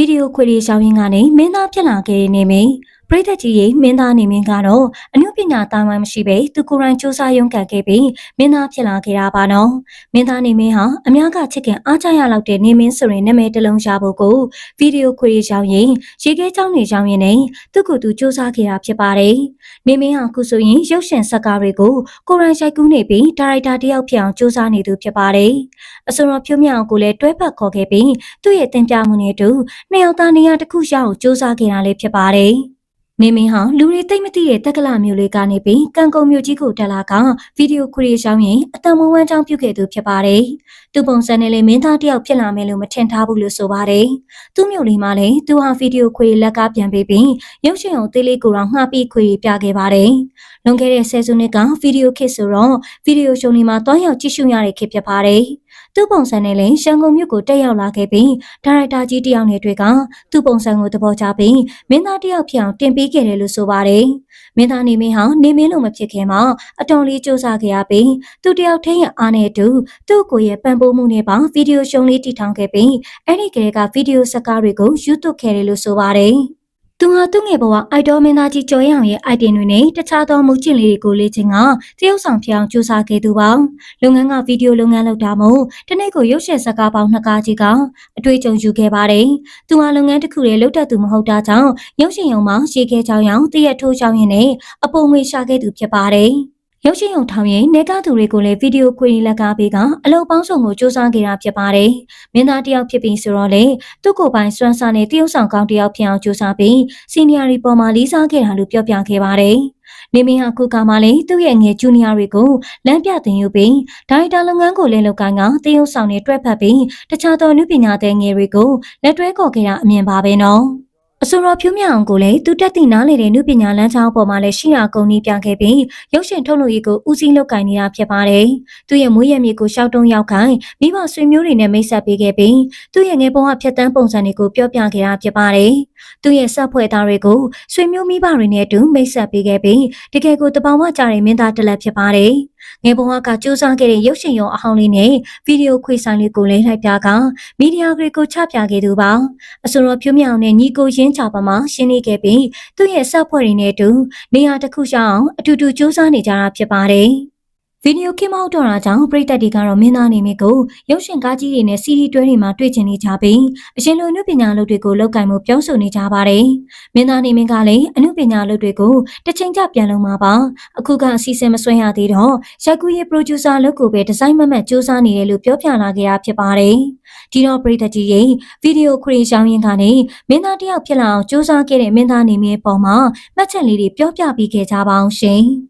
ဗီဒီယိုခွေတွေရှောင်းရင်းကနေမင်းသားဖြစ်လာခဲ့တဲ့နေမင်း ပရိသတ်ကြီးရဲ့မင်းသားနေမင်းကတော့အမှုပညာတာဝန်မရှိပဲသူကိုယ်တိုင်စူးစမ်းရုံးကန်ခဲ့ပြီးမင်းသားဖြစ်လာခဲ့တာပါနော်မင်းသားနေမင်းဟာအများကချစ်ခင်အားကြရလောက်တဲ့နေမင်းဆိုရင်နာမည်တစ်လုံးရဖို့ကိုဗီဒီယိုခွေတွေရှောင်းရင်းရေခဲချောင်းတွေရှောင်းရင်းနဲ့သူ့ကိုယ်သူစူးစမ်းခဲ့တာဖြစ်ပါတယ်နေမင်းဟာခုဆိုရင်ရုပ်ရှင်ဇာတ်ကားတွေကိုကိုယ်တိုင်ရိုက်ကူးနေပြီးဒါရိုက်တာတစ်ယောက်ဖြစ်အောင်စူးစမ်းနေသူဖြစ်ပါတယ်အစောတော်ဖြိုးမြောင်ကိုလည်းတွဲဖက်ခေါ်ခဲ့ပြီးသူ့ရဲ့တင်ပြမှုနဲ့အတူနှစ်ယောက်သားနေရာတစ်ခုရအောင်စူးစမ်းခဲ့တာလည်းဖြစ်ပါတယ်။ နေမင်းဟာလူတွေသိမ့်မသိတဲ့တက္ကလာမျိုးလေးကနေပြီးကံကုံမျိုးကြီးကိုတက်လာကဗီဒီယိုခရီးရှောင်းရင်အတံမဝမ်းချောင်းပြုတ်ခဲ့သူဖြစ်ပါတယ်။သူပုံစံနဲ့လည်းမင်းသားတစ်ယောက်ဖြစ်လာမယ်လို့မထင်ထားဘူးလို့ဆိုပါတယ်။သူ့မျိုးလေးမှလည်းသူဟာဗီဒီယိုခွေလက်ကပြန်ပေးပြီးရုပ်ရှင်အောင်သေးလေးကိုတော့ငှားပြီးခွေပြခဲ့ပါတယ်။လွန်ခဲ့တဲ့ဆယ်စုနှစ်ကဗီဒီယိုခစ်ဆိုတော့ဗီဒီယိုရှုံးလေးမှာတွားရောက်ကြည့်ရှုရတဲ့ခေတ်ဖြစ်ပါတယ်။ သူ့ပုံစံနဲ့လည်းရှန်ကုန်မြို့ကိုတက်ရောက်လာခဲ့ပြီးဒါရိုက်တာကြီးတယောက်နဲ့တွေ့ကသူ့ပုံစံကိုသဘောကျပြီးမင်းသားတယောက်ဖြစ်အောင်တင်ပေးခဲ့တယ်လို့ဆိုပါတယ်။မင်းသားနေမင်းဟာနေမင်းလိုမဖြစ်ခင်မှာအတော်လေးစူးစမ်းခဲ့ရပြီးသူတယောက်ထင်းရဲ့အားနဲ့အတူသူ့ကိုယ်ရဲ့ပံ့ပိုးမှုနဲ့ပါဗီဒီယိုရှုံးလေးတည်ထောင်ခဲ့ပြီးအဲ့ဒီကလေးကဗီဒီယိုစကားတွေကို YouTube ခဲ့တယ်လို့ဆိုပါတယ်။ သူဟာသူ့ငယ်ဘဝအိုက်တော်မင်းသားကြီးကျော်ရအောင်ရဲ့အိုက်တင်တွေနဲ့တခြားသောမုတ်ကျင့်လေးတွေကိုလေ့ကျင့်ကတရုတ်ဆောင်ဖြစ်အောင်ကြိုးစားခဲ့သူပါလုပ်ငန်းကဗီဒီယိုလုပ်ငန်းလုပ်တာမို့တနေ့ကိုရုပ်ရှင်ဇာတ်ကားပေါင်းနှစ်ကားကြီးကအတွေ့အကြုံယူခဲ့ပါတယ်သူဟာလုပ်ငန်းတစ်ခုရဲ့လုပ်တတ်သူမဟုတ်တာကြောင့်ရုပ်ရှင်ရုံမှာရှေ့ခဲချောင်းရောင်တရက်ထိုးချောင်းရင်နဲ့အပုံငွေရှာခဲ့သူဖြစ်ပါတယ် ရုပ်ရှင်ရုံထောင်ရင်နေကသူတွေကိုလည်းဗီဒီယိုခွေလက်ကားပေးကအလုပ်ပေါင်းစုံကိုစူးစမ်းခဲ့တာဖြစ်ပါတယ်။မင်းသားတယောက်ဖြစ်ပြီးဆိုတော့လေသူ့ကိုယ်ပိုင်စွမ်းစားနဲ့တရုတ်ဆောင်ကောင်းတယောက်ဖြစ်အောင်စူးစမ်းပြီးစီနီယာရီပေါ်မှာလေးစားခဲ့တာလို့ပြောပြခဲ့ပါတယ်။နေမင်းဟာခုကမှလည်းသူ့ရဲ့ငယ်ဂျူနီယာတွေကိုလမ်းပြသင်ယူပြီးဒါရိုက်တာလုပ်ငန်းကိုလည်းလုပ်ကိုင်းကတရုတ်ဆောင်နဲ့တွဲဖက်ပြီးတခြားသောနုပညာသင်ငယ်တွေကိုလက်တွဲခေါ်ခဲ့တာအမြင်ပါပဲနော်။ အဆိုတော်ဖြူးမြအောင်ကိုလည်းသူတက်တည်နားလေတဲ့နုပညာလမ်းကြောင်းပေါ်မှာလည်းရှိရာကုန်ကြီးပြခဲ့ပြီးရုပ်ရှင်ထုတ်လို့ရေးကိုဦးစီးလုပ်ကိုင်နေတာဖြစ်ပါတယ်။သူ့ရဲ့မွေးရမြေကိုရှောက်တုံးရောက်ခိုင်းမိဘဆွေမျိုးတွေနဲ့မိတ်ဆက်ပေးခဲ့ပြီးသူ့ရဲ့ငယ်ဘဝဖြတ်တန်းပုံစံတွေကိုပြောပြခဲ့တာဖြစ်ပါတယ်။ သူ့ရဲ့စဖွဲ့သားတွေကိုဆွေမျိုးမိဘတွေနဲ့အတူမိတ်ဆက်ပေးခဲ့ပြီးတကယ်ကိုတပောင်ဝကြတဲ့မင်းသားတစ်လက်ဖြစ်ပါတယ်။ငယ်ဘဝကစူးစမ်းခဲ့တဲ့ရုပ်ရှင်ရုံအဟောင်းလေးနဲ့ဗီဒီယိုခွေဆိုင်လေးကိုလည်းလိုက်ပြကမီဒီယာဂရီကိုချပြခဲ့သူပါအဆိုတော်ဖြူးမြောင်နဲ့ညီကိုရင်းချပါမှာရှင်းနေခဲ့ပြီးသူ့ရဲ့စဖွဲ့တွေနဲ့အတူနေရာတစ်ခုရှောင်းအတူတူစူးစမ်းနေကြတာဖြစ်ပါတယ် ဗီဒီယိုခင်မောက်တော့တာကြောင့်ပရိသတ်တွေကတော့မင်းသားနေမိကိုရုပ်ရှင်ကားကြီးတွေနဲ့စီရီတွဲတွေမှာတွေ့ချင်နေကြပြီးအရှင်လိုအမှုပညာလုပ်တွေကိုလောက်ကင်မှုပြောဆိုနေကြပါတယ်။မင်းသားနေမင်းကလည်းအမှုပညာလုပ်တွေကိုတစ်ချိန်ကျပြန်လုံးမှာပါ။အခုကအစီအစဉ်မဆွဲရသေးတော့ရိုက်ကူးရေးပရိုဂျူဆာလုပ်ကိုပဲဒီဇိုင်းမမတ်စူးစမ်းနေတယ်လို့ပြောပြလာခဲ့တာဖြစ်ပါတယ်။ဒီတော့ပရိသတ်ကြီးရဲ့ဗီဒီယိုခရီးရှောင်းရင်းကနေမင်းသားတယောက်ဖြစ်လာအောင်စူးစမ်းခဲ့တဲ့မင်းသားနေမင်းပေါ်မှာမှတ်ချက်လေးတွေပြောပြပေးခဲ့ကြပါအောင်ရှင်။